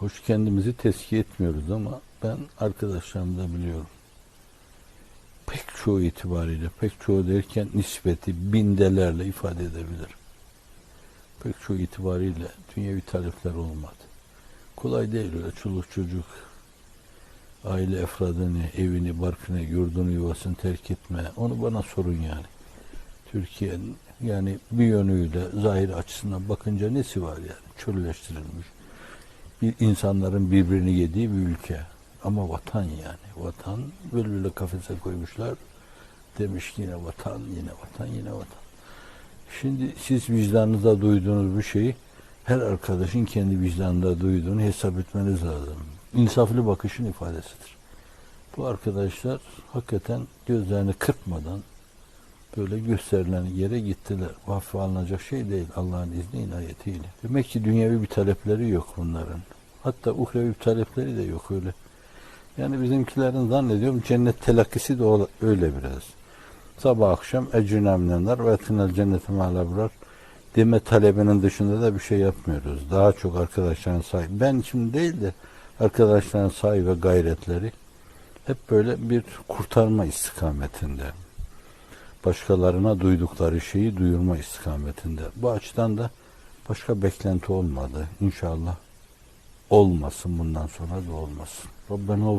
Hoş kendimizi tezkiye etmiyoruz ama ben arkadaşlarımda biliyorum. Pek çoğu itibariyle, pek çoğu derken nispeti bindelerle ifade edebilir. Pek çoğu itibariyle dünyevi talepler olmadı. Kolay değil öyle çoluk çocuk, aile efradını, evini, barkını, yurdunu, yuvasını terk etme. Onu bana sorun yani. Türkiye'nin yani bir yönüyle zahir açısından bakınca nesi var yani? Çölleştirilmiş. İnsanların birbirini yediği bir ülke. Ama vatan yani. Vatan böyle kafese koymuşlar. Demiş ki yine vatan, yine vatan, yine vatan. Şimdi siz vicdanınızda duyduğunuz bu şeyi her arkadaşın kendi vicdanında duyduğunu hesap etmeniz lazım. İnsaflı bakışın ifadesidir. Bu arkadaşlar hakikaten gözlerini kırpmadan böyle gösterilen yere gittiler. Bu hafife alınacak şey değil Allah'ın izni inayetiyle. Demek ki dünyevi bir talepleri yok bunların. Hatta uhrevi bir talepleri de yok öyle. Yani bizimkilerin zannediyorum cennet telakkisi de öyle biraz. Sabah akşam ecrüne minenler ve etinel cennete mâlâ deme talebinin dışında da bir şey yapmıyoruz. Daha çok arkadaşların sahibi. Ben şimdi değil de arkadaşların sahibi ve gayretleri hep böyle bir kurtarma istikametinde. Başkalarına duydukları şeyi duyurma istikametinde. Bu açıdan da başka beklenti olmadı. İnşallah olmasın bundan sonra da olmasın. Rabbena